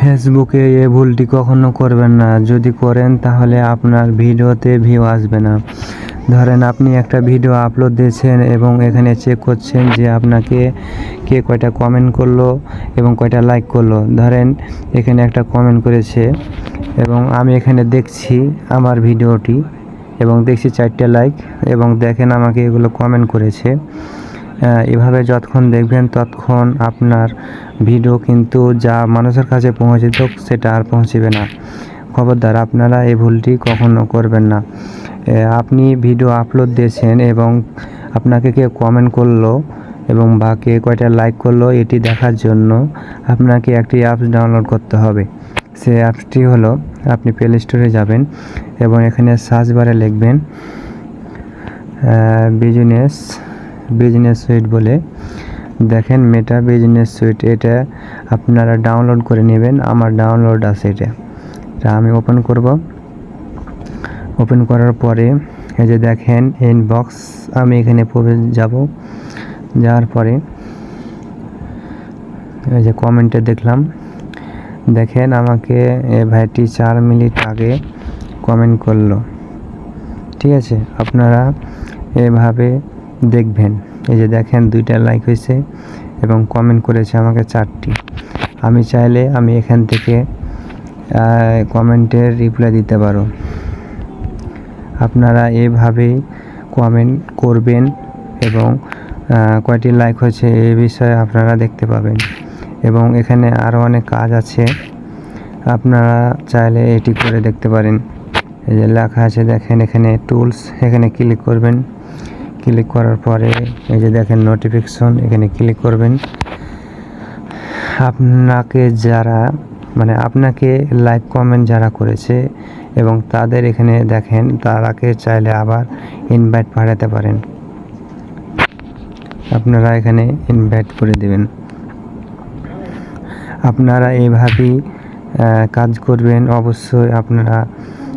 ফেসবুকে এ ভুলটি কখনো করবেন না। যদি করেন, তাহলে আপনার ভিডিওতে ভিউ আসবে না। ধরেন আপনি একটা ভিডিও আপলোড দিয়েছেন এবং এখানে চেক করছেন যে আপনাকে কে কয়টা কমেন্ট করল এবং কয়টা লাইক করল। ধরেন এখানে একটা কমেন্ট করেছে এবং আমি এখানে দেখছি আমার ভিডিওটি এবং দেখছি চারটে লাইক এবং দেখেন আমাকে এগুলো কমেন্ট করেছে। এভাবে যতক্ষণ দেখবেন ততক্ষণ আপনার ভিডিও কিন্তু যা মানুষের কাছে পৌঁছিত সেটা আর পৌঁছবে না। খবরদার, আপনারা এই ভুলটি কখনো করবেন না। আপনি ভিডিও আপলোড দিয়েছেন এবং আপনাকে কেউ কমেন্ট করল এবং বা কে কয়টা লাইক করল, এটি দেখার জন্য আপনাকে একটি অ্যাপস ডাউনলোড করতে হবে। সেই অ্যাপসটি হলো, আপনি প্লে স্টোরে যাবেন এবং এখানে সার্চ বারে লিখবেন বিজনেস বিজনেস সুইট বলে। দেখেন মেটা বিজনেস সুইট এটা আপনারা ডাউনলোড করে নেবেন। আমার ডাউনলোড আছে এটা। এটা আমি ওপেন করব। ওপেন করার পরে এই যে দেখেন ইনবক্স আমি এখানে প্রবেশ যাব। যাওয়ার পরে এই যে কমেন্টে দেখলাম। দেখেন আমাকে এ ভাইটি চার মিনিট আগে কমেন্ট করল। ঠিক আছে, আপনারা এভাবে দেখবেন। এই যে দেখেন দুইটা লাইক হয়েছে এবং কমেন্ট করেছে আমাকে চারটি। আমি চাইলে আমি এখান থেকে কমেন্টের রিপ্লাই দিতে পারো। আপনারা এভাবেই কমেন্ট করবেন এবং কয়টি লাইক হয়েছে এ বিষয়ে আপনারা দেখতে পাবেন। এবং এখানে আরও অনেক কাজ আছে। আপনারা চাইলে এটি করে দেখতে পারেন। এই যে লেখা আছে, দেখেন এখানে টুলস এখানে ক্লিক করবেন। ক্লিক করার পরে এই যে দেখেন নোটিফিকেশন এখানে ক্লিক করবেন। আপনাকে যারা মানে আপনাকে লাইক কমেন্ট যারা করেছে এবং তাদের এখানে দেখেন, তারাকে চাইলে আবার ইনভাইট পাঠাতে পারেন। আপনারা এখানে ইনভাইট করে দেবেন। আপনারা এইভাবেই কাজ করবেন। অবশ্যই আপনারা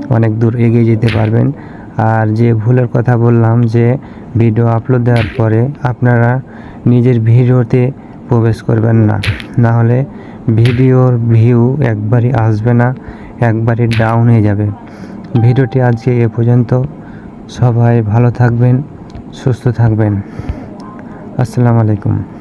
অনেক দূর এগিয়ে যেতে পারবেন। আর যে ভুলের কথা বললাম যে ভিডিও আপলোড দেওয়ার পরে আপনারা নিজের ভিডিওতে প্রবেশ করবেন না। না হলে ভিডিওর ভিউ একবারই আসবে না, একবারই ডাউন হয়ে যাবে। ভিডিওটি আজকে এ পর্যন্ত। সবাই ভালো থাকবেন, সুস্থ থাকবেন। আসসালামু আলাইকুম।